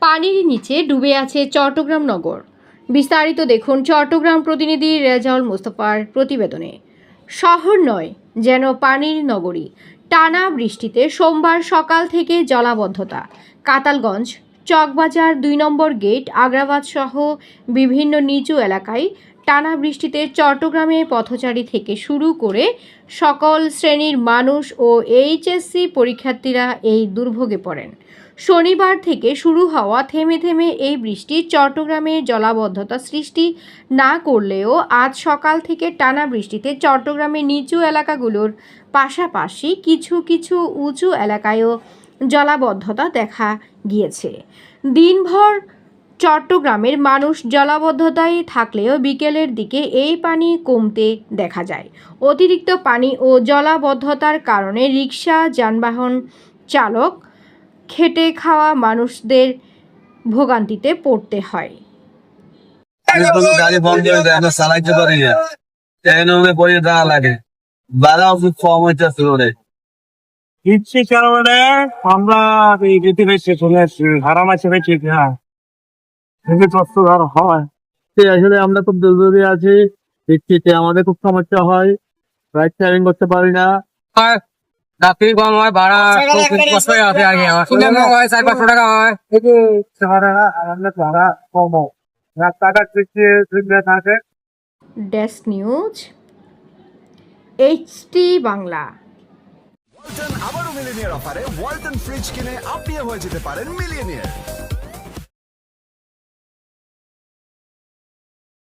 পানির নিচে ডুবে আছে চট্টগ্রাম নগর। বিস্তারিত দেখুন চট্টগ্রাম প্রতিনিধি রেজাউল মোস্তফার প্রতিবেদনে। শহর নয়, যেন পানির নগরী। টানা বৃষ্টিতে সোমবার সকাল থেকে জলাবদ্ধতা। কাতালগঞ্জ, চকবাজার দুই নম্বর গেট, আগ্রাবাদ সহ বিভিন্ন নিচু এলাকায় টানা বৃষ্টিতে চট্টগ্রামে পথচারী থেকে শুরু করে সকল শ্রেণির মানুষ ও এইচএসসি পরীক্ষার্থীরা এই দুর্ভোগে পড়েন। শনিবার থেকে শুরু হওয়া থেমে থেমে এই বৃষ্টি চট্টগ্রামে জলাবদ্ধতা সৃষ্টি না করলেও আজ সকাল থেকে টানা বৃষ্টিতে চট্টগ্রামের নিচু এলাকাগুলোর পাশাপাশি কিছু কিছু উঁচু এলাকায়ও জলাবদ্ধতা দেখা গিয়েছে। দিনভর চট্টগ্রামের মানুষ জলাবদ্ধতায় থাকলেও বিকেলের দিকে এই পানি কমতে দেখা যায়। অতিরিক্ত পানি ও জলাবদ্ধতার কারণে রিক্সা যানবাহন চালক খেটে খাওয়া মানুষদের ভোগান্তিতে পড়তে হয়। গাড়ি বন্ধ হয়ে যায় আমরা চালাইতে পারি না। ট্রেনে পড়ে দেওয়া লাগে। ভাড়াও খুব কম হইতেছে ওরে ইচ্ছে কারণে আমরা এই হারাম আছে হ্যাঁ কষ্ট ধর হয়। তো আসলে আমরা খুব জরুরি আছি। বৃষ্টিতে আমাদের খুব সমস্যা হয়। রাইড ট্রাভেলিং করতে পারি না। রাত্রি কম হয় ভাড়া খুব কষ্ট আছে আর কি আমার হয় চার পাঁচশো টাকা হয়। ভাড়া কম হয়। রাস্তাঘাট দেখতে থাকে desk news HT Bangla Walton আবারও মিলিনিয়ার অফারে ওয়ালটন ফ্রিজ কিনে আপনিও হয়ে যেতে পারেন মিলিয়নিয়ার।